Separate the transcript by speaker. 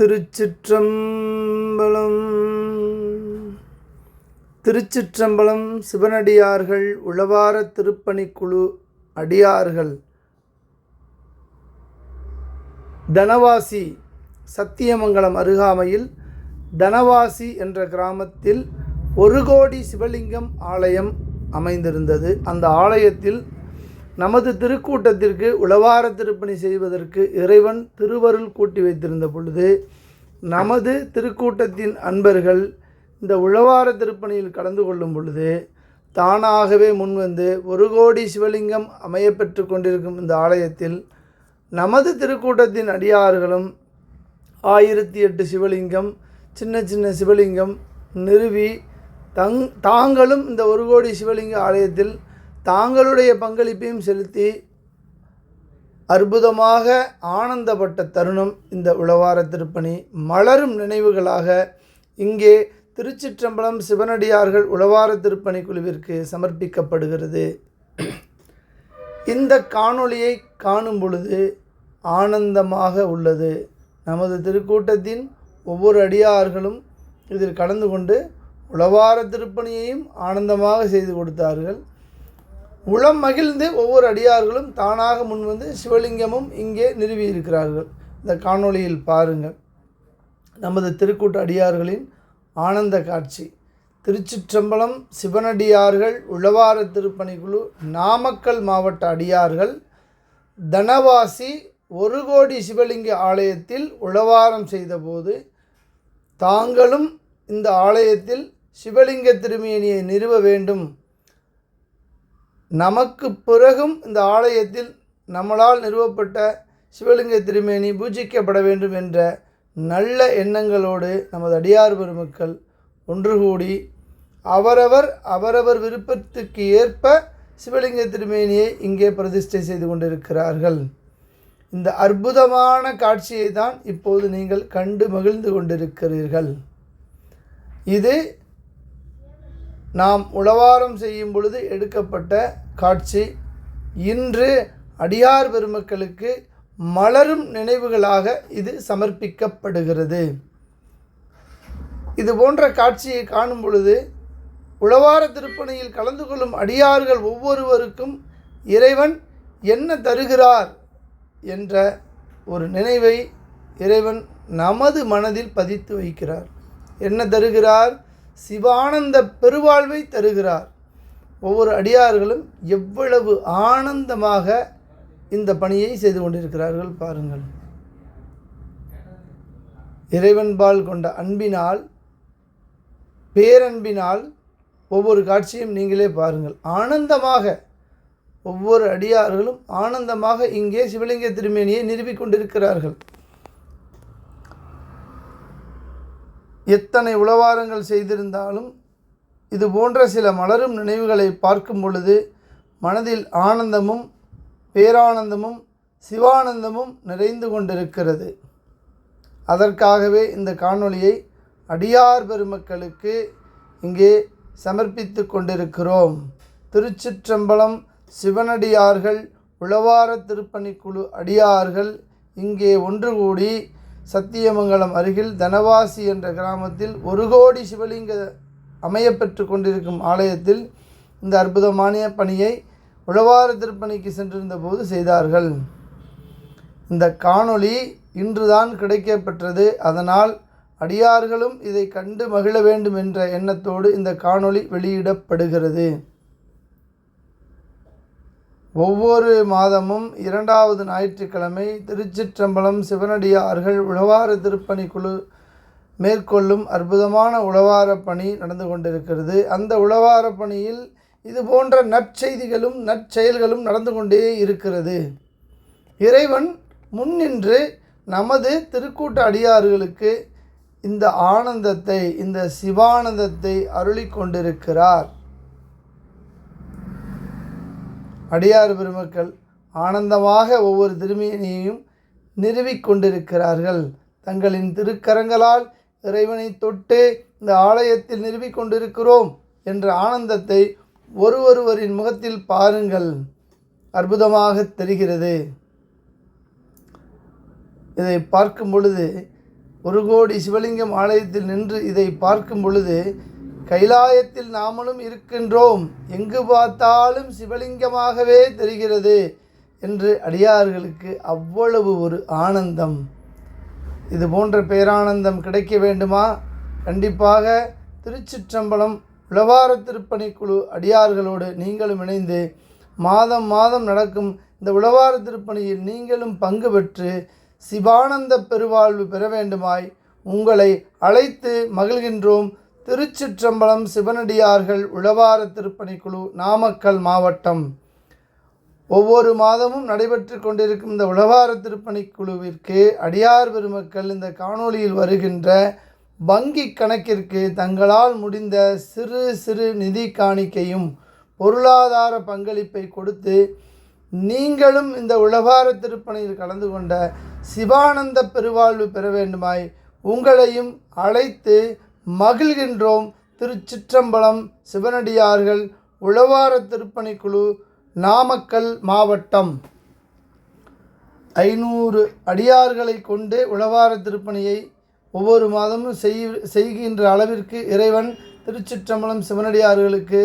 Speaker 1: திருச்சிற்றம்பலம். திருச்சிற்றம்பலம் சிவனடியார்கள் உழவார திருப்பணிக்குழு அடியார்கள். தனவாசி சத்தியமங்கலம் அருகாமையில் தனவாசி என்ற கிராமத்தில் ஒரு கோடி சிவலிங்கம் ஆலயம் அமைந்திருந்தது. அந்த ஆலயத்தில் நமது திருக்கூட்டத்திற்கு உளவார திருப்பணி செய்வதற்கு இறைவன் திருவருள் கூட்டி வைத்திருந்த பொழுது நமது திருக்கூட்டத்தின் அன்பர்கள் இந்த உழவார திருப்பணியில் கலந்து கொள்ளும் பொழுது தானாகவே முன்வந்து ஒரு கோடி சிவலிங்கம் அமையப்பெற்று கொண்டிருக்கும் இந்த ஆலயத்தில் நமது திருக்கூட்டத்தின் அடியார்களும் ஆயிரத்தி எட்டு சிவலிங்கம் சின்ன சின்ன சிவலிங்கம் நிறுவி தங் தாங்களும் இந்த ஒரு கோடி சிவலிங்க ஆலயத்தில் தாங்களுடைய பங்களிப்பையும் செலுத்தி அற்புதமாக ஆனந்தப்பட்ட தருணம் இந்த உழவார திருப்பணி. மலரும் நினைவுகளாக இங்கே திருச்சிற்றம்பலம் சிவனடியார்கள் உழவார திருப்பணி குழுவிற்கு சமர்ப்பிக்கப்படுகிறது. இந்த காணொளியை காணும் பொழுது ஆனந்தமாக உள்ளது. நமது திருக்கூட்டத்தின் ஒவ்வொரு அடியார்களும் இதில் கலந்து கொண்டு உழவார திருப்பணியையும் ஆனந்தமாக செய்து கொடுத்தார்கள். உளம் மகிழ்ந்து ஒவ்வொரு அடியார்களும் தானாக முன்வந்து சிவலிங்கமும் இங்கே நிறுவி இருக்கிறார்கள் இந்த காணொளியில் பாருங்கள். நமது திருக்கூட்ட அடியார்களின் ஆனந்த காட்சி. திருச்சிற்றம்பலம் சிவனடியார்கள் உழவார திருப்பணிக்குழு நாமக்கல் மாவட்ட அடியார்கள் தனவாசி ஒரு கோடி சிவலிங்க ஆலயத்தில் உழவாரம் செய்தபோது தாங்களும் இந்த ஆலயத்தில் சிவலிங்க திருமேனியை நிறுவ வேண்டும் நமக்கு பிறகும் இந்த ஆலயத்தில் நம்மளால் நிறுவப்பட்ட சிவலிங்க திருமேனி பூஜிக்கப்பட வேண்டும் என்ற நல்ல எண்ணங்களோடு நமது அடியார் பெருமக்கள் ஒன்று கூடி அவரவர் அவரவர் விருப்பத்துக்கு ஏற்ப சிவலிங்க திருமேனியை இங்கே பிரதிஷ்டை செய்து கொண்டிருக்கிறார்கள். இந்த அற்புதமான காட்சியை தான் இப்போது நீங்கள் கண்டு மகிழ்ந்து கொண்டிருக்கிறீர்கள். இது நாம் உளவாரம் செய்யும் பொழுது எடுக்கப்பட்ட காட்சி இன்று அடியார் பெருமக்களுக்கு மலரும் நினைவுகளாக இது சமர்ப்பிக்கப்படுகிறது. இது போன்ற காட்சியை காணும் பொழுது உளவார திருப்பணியில் கலந்து கொள்ளும் அடியார்கள் ஒவ்வொருவருக்கும் இறைவன் என்ன தருகிறார் என்ற ஒரு நினைவை இறைவன் நமது மனதில் பதித்து வைக்கிறார். என்ன தருகிறார்? சிவானந்த பெருவாழ்வை தருகிறார். ஒவ்வொரு அடியார்களும் எவ்வளவு ஆனந்தமாக இந்த பணியை செய்து கொண்டிருக்கிறார்கள் பாருங்கள். இறைவன்பால் கொண்ட அன்பினால் பேரன்பினால் ஒவ்வொரு காட்சியும் நீங்களே பாருங்கள். ஆனந்தமாக ஒவ்வொரு அடியார்களும் ஆனந்தமாக இங்கே சிவலிங்க திருமேனியை நிறுவிக் கொண்டிருக்கிறார்கள். எத்தனை உளவாரங்கள் செய்திருந்தாலும் இது போன்ற சில மலரும் நினைவுகளை பார்க்கும் பொழுது மனதில் ஆனந்தமும் பேரானந்தமும் சிவானந்தமும் நிறைந்து கொண்டிருக்கிறது. அதற்காகவே இந்த காணொளியை அடியார் பெருமக்களுக்கு இங்கே சமர்ப்பித்து கொண்டிருக்கிறோம். திருச்சிற்றம்பலம் சிவனடியார்கள் உளவார திருப்பணிக்குழு அடியார்கள் இங்கே ஒன்று கூடி சத்தியமங்கலம் அருகில் தனவாசி என்ற கிராமத்தில் ஒரு கோடி சிவலிங்க அமையப்பெற்று கொண்டிருக்கும் ஆலயத்தில் இந்த அற்புதமான பணியை உழவார திருப்பணிக்கு சென்றிருந்த போது செய்தார்கள். இந்த காணொளி இன்றுதான் கிடைக்கப்பெற்றது அதனால் அடியார்களும் இதை கண்டு மகிழ வேண்டும் என்ற எண்ணத்தோடு இந்த காணொளி வெளியிடப்படுகிறது. ஒவ்வொரு மாதமும் இரண்டாவது ஞாயிற்றுக்கிழமை திருச்சிற்றம்பலம் சிவனடியார்கள் உழவார திருப்பணி குழு மேற்கொள்ளும் அற்புதமான உழவார பணி நடந்து கொண்டிருக்கிறது. அந்த உழவார பணியில் இது போன்ற நற்செய்திகளும் நற்செயல்களும் நடந்து கொண்டே இருக்கிறது. இறைவன் முன்னின்று நமது திருக்கூட்ட அடியார்களுக்கு இந்த ஆனந்தத்தை இந்த சிவானந்தத்தை அருளிக் கொண்டிருக்கிறார். அடியார் பெருமக்கள் ஆனந்தமாக ஒவ்வொரு திருமேனியையும் நிறுவிக் கொண்டிருக்கிறார்கள். தங்களின் திருக்கரங்களால் இறைவனை தொட்டு இந்த ஆலயத்தில் நிறுவிக் கொண்டிருக்கிறோம் என்ற ஆனந்தத்தை ஒரு ஒருவரின் முகத்தில் பாருங்கள். அற்புதமாக தெரிகிறது. இதை பார்க்கும் பொழுது ஒரு கோடி சிவலிங்கம் ஆலயத்தில் நின்று இதை பார்க்கும் பொழுது கைலாயத்தில் நாமளும் இருக்கின்றோம். எங்கு பார்த்தாலும் சிவலிங்கமாகவே தெரிகிறது என்று அடியார்களுக்கு அவ்வளவு ஒரு ஆனந்தம். இது போன்ற பேரானந்தம் கிடைக்க வேண்டுமா? கண்டிப்பாக. திருச்சிற்றம்பலம் உளவார திருப்பணிக்குழு அடியார்களோடு நீங்களும் இணைந்து மாதம் மாதம் நடக்கும் இந்த உளவார திருப்பணியில் நீங்களும் பங்கு பெற்று சிவானந்த பெருவாழ்வு பெற வேண்டுமாய் உங்களை அழைத்து மகிழ்கின்றோம். திருச்சிற்றம்பலம் சிவனடியார்கள் உளவார திருப்பணிக்குழு நாமக்கல் மாவட்டம். ஒவ்வொரு மாதமும் நடைபெற்று கொண்டிருக்கும் இந்த உழவார திருப்பணி குழுவிற்கு அடியார் பெருமக்கள் இந்த காணொளியில் வருகின்ற வங்கி கணக்கிற்கு தங்களால் முடிந்த சிறு சிறு நிதி காணிக்கையும் பொருளாதார பங்களிப்பை கொடுத்து நீங்களும் இந்த உழவார திருப்பணியில் கலந்து கொண்ட சிவானந்த பெருவாழ்வு பெற வேண்டுமாய் உங்களையும் அழைத்து மகிழ்கின்றோம். திருச்சிற்றம்பலம் சிவனடியார்கள் உழவார திருப்பணிக்குழு நாமக்கல் மாவட்டம். ஐநூறு அடியார்களை கொண்டு உழவார திருப்பணியை ஒவ்வொரு மாதமும் செய் செய்கின்ற அளவிற்கு இறைவன் திருச்சிற்றம்பலம் சிவனடியார்களுக்கு